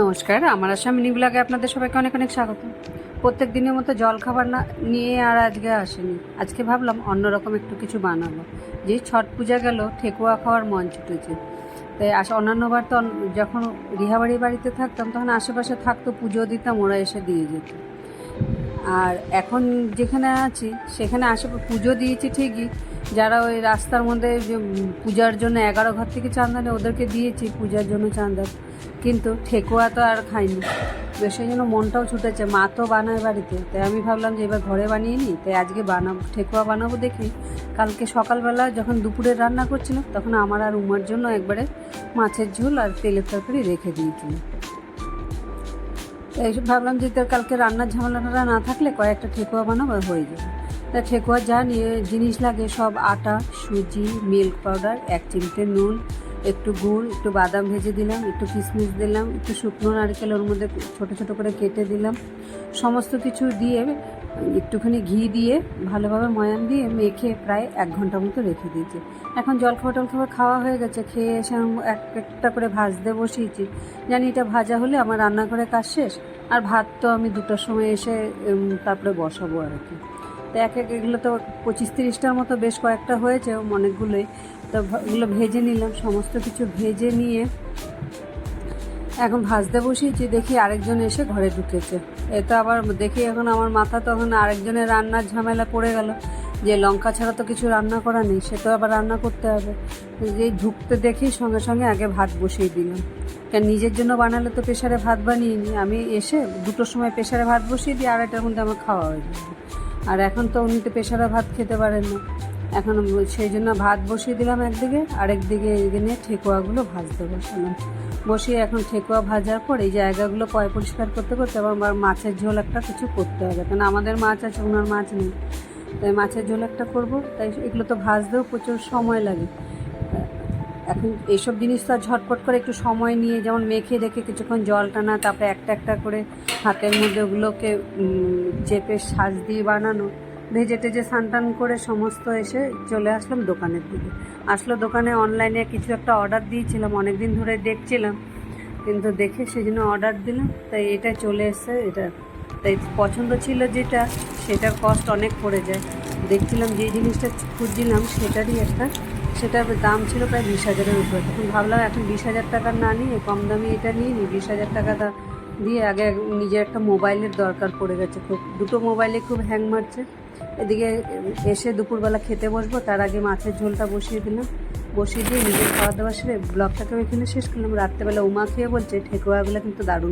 নমস্কার, আমার আসাম মিনি ব্লগে আপনাদের সবাইকে অনেক অনেক স্বাগত। প্রত্যেক দিনের মতো জল খাবার না নিয়ে আর আজকে আসেনি। আজকে ভাবলাম অন্যরকম একটু কিছু বানাবো। যে ছট পূজা গেল, ঠেকুয়া খাওয়ার মন ছুটেছে। তাই আস অন্যান্যবার তো যখন রিহাবাড়ি বাড়িতে থাকতাম, তখন আশেপাশে থাকতো পুজো দিতাম, ওরা এসে দিয়ে যেত। আর এখন যেখানে আছি, সেখানে আশেপাশে পুজো দিয়েছি ঠিকই। যারা ওই রাস্তার মধ্যে যে পূজার জন্য এগারো ঘর থেকে চাঁদা নেয়, ওদেরকে দিয়েছি, পূজার জন্য চাঁদা। কিন্তু ঠেকুয়া তো আর খাইনি। তো সেই জন্য মনটাও ছুটেছে, মা তো বানায় বাড়িতে। তাই আমি ভাবলাম যে এবার ঘরে বানিয়ে নিই, তাই আজকে বানাবো, ঠেকুয়া বানাবো দেখি। কালকে সকালবেলা যখন দুপুরে রান্না করছিলাম, তখন আমার আর উমার জন্য একবারে মাছের ঝোল আর তেলের তরকারি রেখে দিয়েছিলাম তাই ভাবলাম যে তোর কালকে রান্নার ঝামেলাটা না থাকলে কয়েকটা ঠেকুয়া বানাবো হয়ে যাবে। তা ঠেকুয়া যা নিয়ে জিনিস লাগে সব আটা, সুজি মিল্ক পাউডার এক চিমটে নুন একটু গুড়, একটু বাদাম ভেজে দিলাম, একটু কিশমিশ দিলাম, একটু শুকনো নারকেল ওর মধ্যে ছোট ছোট করে কেটে দিলাম। সমস্ত কিছু দিয়ে একটুখানি ঘি দিয়ে, ভালোভাবে ময়ান দিয়ে মেখে প্রায় এক ঘণ্টা মতো রেখে দিয়েছি। এখন জল খাবার টল খাবার খাওয়া হয়ে গেছে, খেয়ে এসে এক একটা করে ভাজতে বসিয়েছি। জানি এটা ভাজা হলে আমার রান্নাঘরে কাজ শেষ, আর ভাত তো আমি দুটোর সময় এসে তারপরে বসাবো আর কি। তো এক এক এগুলো তো পঁচিশ তিরিশটার মতো বেশ কয়েকটা হয়েছে অনেকগুলোই। তো ওগুলো ভেজে নিলাম, সমস্ত কিছু ভেজে নিয়ে এখন ভাজতে বসিয়েছি, দেখি আরেকজন এসে ঘরে ঢুকেছে। এটা আবার দেখি এখন আমার মাথা তখন আরেকজনের রান্নার ঝামেলা পড়ে গেল। যে লঙ্কা ছাড়া তো কিছু রান্না করা নেই, সে তো আবার রান্না করতে হবে। যে ঢুকতে দেখি সঙ্গে সঙ্গে আগে ভাত বসিয়ে দিলাম। কারণ নিজের জন্য বানালে তো প্রেশারে ভাত বানিয়ে নিই আমি এসে দুটোর সময় প্রেশারে ভাত বসিয়ে দিই আর আড়াইটার মধ্যে আমার খাওয়া হয়ে যাবে। আর এখন তো উনি তো প্রেশারে ভাত খেতে পারেন না। এখন সেই জন্য ভাত বসিয়ে দিলাম একদিকে আরেকদিকে এদিকে ঠেকুয়াগুলো ভাজতে বসালাম। বসিয়ে এখন ঠেকুয়া ভাজার পর এই জায়গাগুলো পয় পরিষ্কার করতে করতে আবার মাছের ঝোল একটা কিছু করতে হবে। কারণ আমাদের মাছ আছে ওনার মাছ নেই। তাই মাছের ঝোল একটা করব। তাই এগুলো তো ভাজতেও প্রচুর সময় লাগে। এখন এইসব জিনিস তো ঝটপট করে একটু সময় নিয়ে যেমন মেখে রেখে কিছুক্ষণ জল টানা, তারপরে একটা একটা করে হাতের মধ্যে ওগুলোকে চেপে সাজ দিয়ে বানানো। ভেজে টেজে স্নান টান করে সমস্ত এসে চলে আসলাম দোকানের দিকে। আসলো দোকানে অনলাইনে কিছু একটা অর্ডার দিয়েছিলাম অনেক দিন ধরে দেখছিলাম, কিন্তু দেখে সেই জন্য অর্ডার দিলাম। তাই এটা চলে এসছে, এটা তাই পছন্দ ছিল যেটা, সেটার কস্ট অনেক পড়ে যায়। দেখছিলাম যে জিনিসটা খুঁজছিলাম, সেটারই একটা, সেটার দাম ছিল প্রায় বিশ হাজারের উপরে। তখন ভাবলাম এখন বিশ হাজার টাকার না নিয়ে কম দামি এটা নিয়ে নিই, বিশ হাজার টাকাটা দিয়ে আগে নিজের একটা মোবাইলের দরকার পড়ে গেছে খুব। দুটো মোবাইলে খুব হ্যাং মারছে। এদিকে এসে দুপুরবেলা খেতে বসবো, তার আগে মাছের ঝোলটা বসিয়ে দিলাম। বসিয়ে দিয়ে নিজের খাওয়া দাওয়া সেরে ব্লগটাকে এখানে শেষ করলাম। রাত্রেবেলা উমা খেয়ে বলছে, ঠেকুয়াগুলো কিন্তু দারুণ